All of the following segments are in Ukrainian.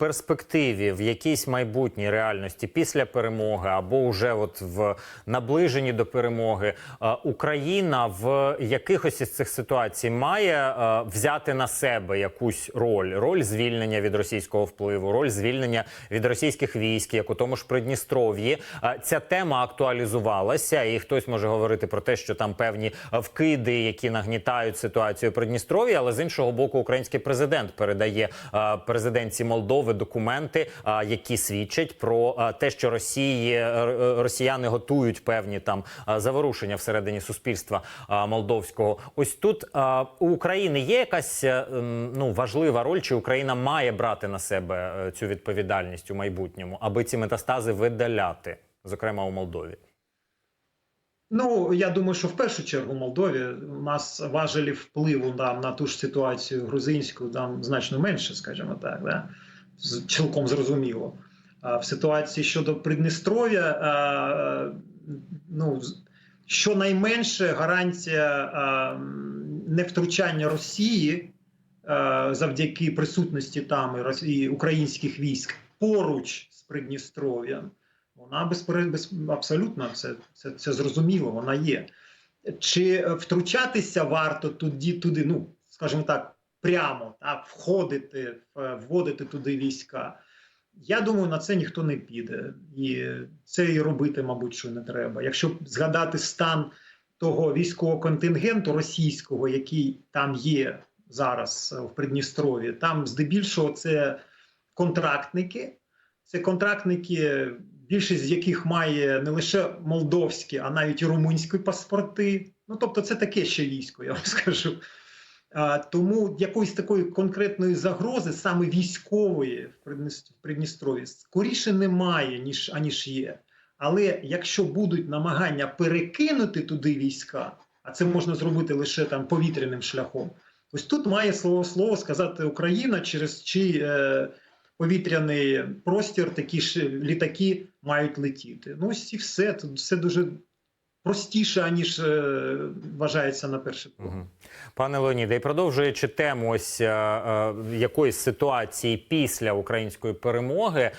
перспективі, в якійсь майбутній реальності після перемоги або вже от в наближенні до перемоги, е, Україна в якихось із цих ситуацій має е, взяти на себе якусь роль, роль звільнення від російського впливу, роль звільнення від російських військ, як у тому ж Придністров'ї. Е, Ця тема актуалізувалася, і хтось може говорити про те, що там певні вкиди, які нагнітають ситуацію у Придністров'ї, але з іншого боку, український президент передає е, президентці Молдови документи, які свідчать про те, що Росії е, е, росіяни готують певні там заворушення всередині суспільства молдовського. Ось тут у України є якась е, ну важлива роль, чи Україна має брати на себе цю відповідальність у майбутньому, аби ці метастази видаляти, зокрема у Молдові. Ну, я думаю, що в першу чергу в Молдові нас важелі впливу там, на ту ж ситуацію грузинську там значно менше, скажімо так, да? Цілком зрозуміло. А в ситуації щодо Придністров'я, ну, щонайменше гарантія невтручання Росії завдяки присутності там і українських військ поруч з Придністров'ям. Вона безпере... без... абсолютно це, це, це зрозуміло, вона є. Чи втручатися варто туди, туди, ну скажімо так, прямо так, входити, вводити туди війська? Я думаю, на це ніхто не піде, і це і робити, мабуть, що не треба. Якщо згадати стан того військового контингенту російського, який там є зараз е, в Придністров'ї, там здебільшого це контрактники. Це контрактники, більшість з яких має не лише молдовські, а навіть і румунські паспорти. Ну тобто, це таке ще військо, я вам скажу. Тому якоїсь такої конкретної загрози, саме військової в Придніс- в скоріше немає, ніж аніж є. Але якщо будуть намагання перекинути туди війська, а це можна зробити лише там повітряним шляхом, ось тут має слово слово сказати Україна, через чий е, повітряний простір такі ж літаки мають летіти. Ну ось і все. Тут все дуже простіше, аніж е, вважається на перший погляд. Мгм. Пане Леоніде, і продовжуючи тему ось е, е, якоїсь ситуації після української перемоги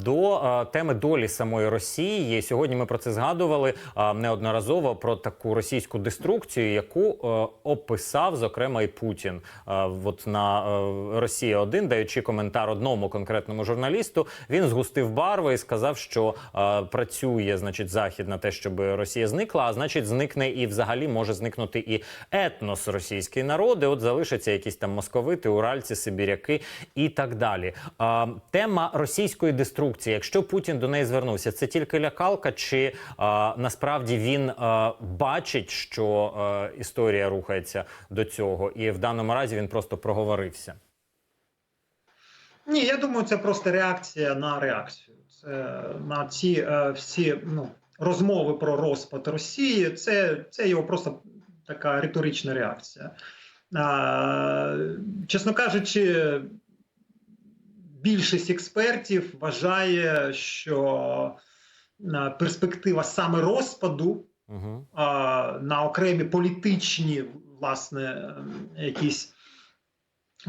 до теми долі самої Росії. Сьогодні ми про це згадували неодноразово про таку російську деструкцію, яку описав зокрема і Путін. От на Росія 1 даючи коментар одному конкретному журналісту, він згустив барви і сказав, що працює значить захід на те, щоб Росія зникла, а значить, зникне і взагалі може зникнути і етнос російський народи. От залишаться якісь там московити, уральці, сибіряки і так далі. Е, тема російської деструкції. Якщо Путін до неї звернувся, це тільки лякалка, чи е, насправді він е, бачить, що е, історія рухається до цього, і в даному разі він просто проговорився. Ні, я думаю, це просто реакція на реакцію. Це на ці е, всі ну, розмови про розпад Росії. Це, це його просто така риторична реакція. А, чесно кажучи, більшість експертів вважає, що перспектива саме розпаду а, на окремі політичні власне якісь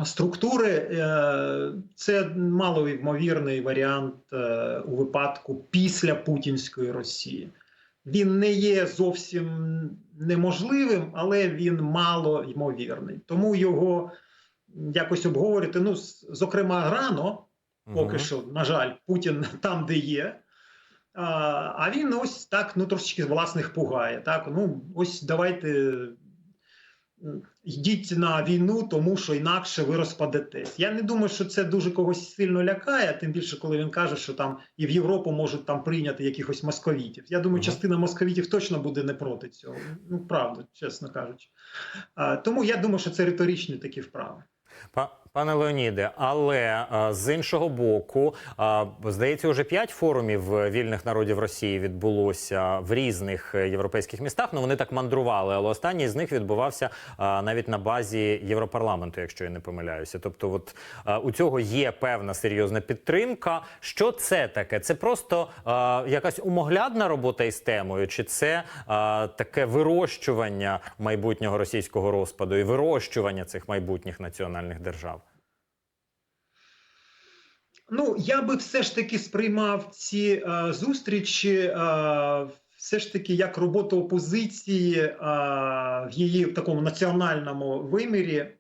структури, е, це малоймовірний варіант е, у випадку після путінської Росії. Він не є зовсім неможливим, але він мало ймовірний. Тому його якось обговорити. Ну, зокрема, рано, поки що, на жаль, Путін там, де є. А, він ось так ну трошечки власних пугає. Так, ну ось давайте йдіть на війну, тому що інакше ви розпадетесь. Я не думаю, що це дуже когось сильно лякає, тим більше, коли він каже, що там і в Європу можуть там прийняти якихось московітів. Я думаю, частина московітів точно буде не проти цього. Ну правда, чесно кажучи. А, тому я думаю, що це риторичні такі вправи. Па- Пане Леоніде, але е, з іншого боку, е, здається, вже п'ять форумів е, вільних народів Росії відбулося в різних європейських містах. Ну вони так мандрували, але останній з них відбувався навіть на базі Європарламенту, якщо я не помиляюся. Тобто, от у цього є певна серйозна підтримка. Що це таке? Це просто якась умоглядна робота із темою, чи це таке вирощування майбутнього російського розпаду і вирощування цих майбутніх національних держав? Ну, я би все ж таки сприймав ці е, зустрічі е, все ж таки як роботу опозиції е, в її в такому національному вимірі, е,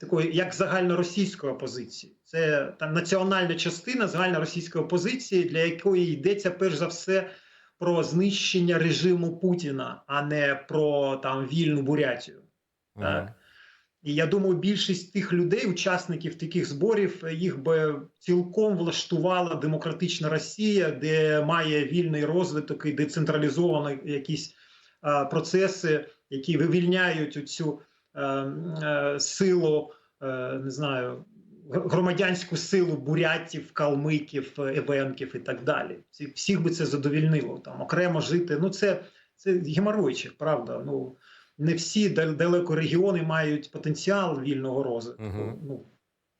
такої як загальноросійської опозиції. Це там національна частина загальноросійської опозиції, для якої йдеться перш за все про знищення режиму Путіна, а не про там вільну Бурятію. Так. І я думаю, більшість тих людей, учасників таких зборів, їх би цілком влаштувала демократична Росія, де має вільний розвиток і децентралізовані якісь а, процеси, які вивільняють цю е, е, силу, е, не знаю, громадянську силу бурятів, калмиків, евенків і так далі. Ці- Всіх би це задовільнило. Там окремо жити. Ну це, це геморойчик, правда. Ну не всі дал- далеко регіони мають потенціал вільного розвитку. Мгм. Ну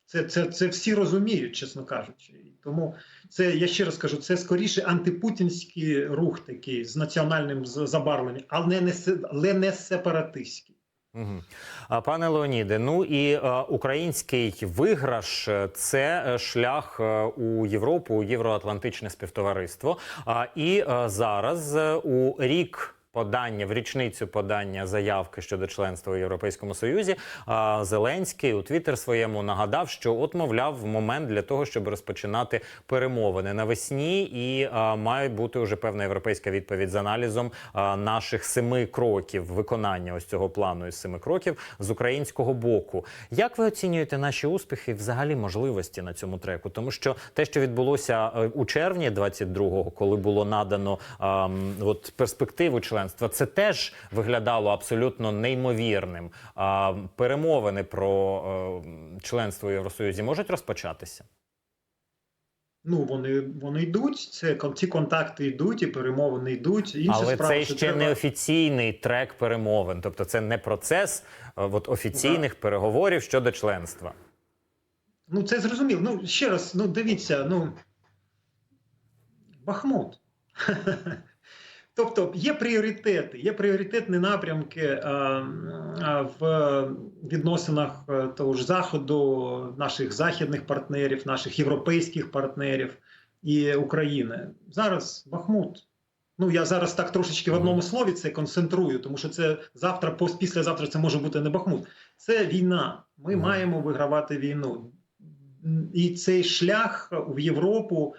це, це, це всі розуміють, чесно кажучи. Тому це я ще раз кажу, це скоріше антипутінський рух такий з національним забарвленням, але не але не сепаратистський. Угу. А пане Леоніде, ну і е, український виграш це е, шлях е, у Європу, у євроатлантичне співтовариство. А і е, зараз е, у рік. Подання в річницю подання заявки щодо членства у Європейському Союзі. Зеленський у Твіттер своєму нагадав, що от мовляв момент для того, щоб розпочинати перемовини навесні, і має бути вже певна європейська відповідь з аналізом наших семи кроків виконання ось цього плану із семи кроків з українського боку. Як ви оцінюєте наші успіхи, взагалі можливості на цьому треку? Тому що те, що відбулося е, у червні 22-го, коли було надано ам, от перспективу членства, це теж виглядало абсолютно неймовірним. А перемовини про е, членство у Євросоюзі можуть розпочатися? Ну вони, вони йдуть. Це ці контакти йдуть, і перемовини йдуть. Інша Але справа, це ще треба... не офіційний трек перемовин, тобто це не процес е, от, офіційних переговорів щодо членства. Ну, це зрозуміло. Ну, ще раз, ну дивіться, ну Бахмут. Тобто є пріоритети, є пріоритетні напрямки е, е, в відносинах е, того ж заходу, наших західних партнерів, наших європейських партнерів і України. Зараз Бахмут. Ну я зараз так трошечки в одному слові це концентрую, тому що це завтра, післязавтра це може бути не Бахмут. Це війна. Ми маємо вигравати війну. І цей шлях в Європу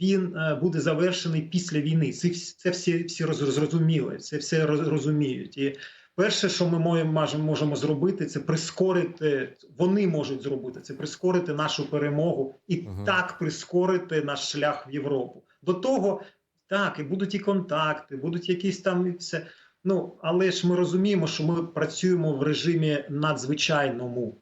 він е, буде завершений після війни. Це, це всі, всі роз- зрозуміли, це все роз- розуміють. І перше, що ми можемо, зробити, це прискорити. Вони можуть зробити це прискорити нашу перемогу і Мгм. так прискорити наш шлях в Європу. До того так, і будуть і контакти, будуть якісь там і все. Ну але ж ми розуміємо, що ми працюємо в режимі надзвичайному.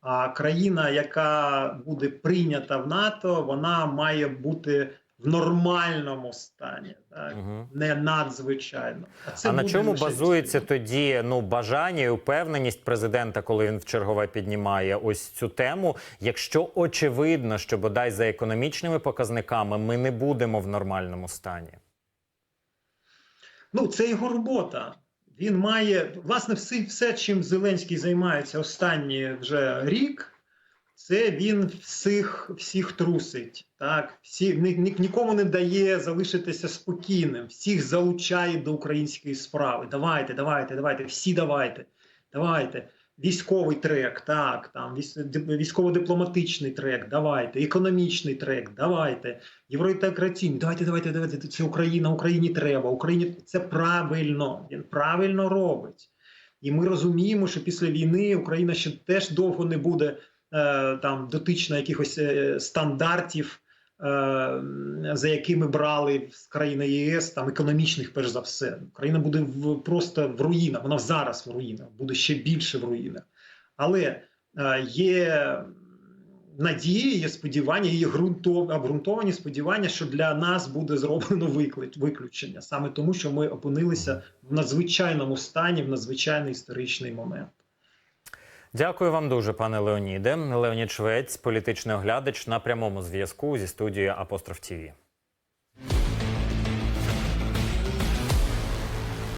А країна, яка буде прийнята в НАТО, вона має бути в нормальному стані, так Угу. не надзвичайно. це а на чому базується відповідь. тоді ну бажання і упевненість президента, коли він в чергове піднімає ось цю тему? Якщо очевидно, що бодай за економічними показниками ми не будемо в нормальному стані? Ну, це його робота. Він має власне все, все, чим Зеленський займається останній вже рік. Це він всіх всіх трусить. Так, всі ні, ні- нікому не дає залишитися спокійним, всіх залучає до української справи. Давайте, давайте, давайте, всі давайте, давайте. Військовий трек, так, там військ- ди- військово-дипломатичний трек, давайте, економічний трек, давайте, євроінтеграційний, давайте, давайте, давайте. Це Україна, Україні треба. Україні це правильно. Він правильно робить. І ми розуміємо, що після війни Україна ще теж довго не буде е, там дотична якихось е, стандартів, за якими брали з країни ЄС, там економічних, перш за все. Україна буде в просто в руїнах. Вона зараз в руїнах, буде ще більше в руїнах. Але е, є надії, є сподівання, є ґрунтов, обґрунтовані сподівання, що для нас буде зроблено виклик, виключення саме тому, що ми опинилися в надзвичайному стані, в надзвичайний історичний момент. Дякую вам дуже, пане Леоніде. Леонід Швець, політичний оглядач на прямому зв'язку зі студією Апостроф ТІВІ.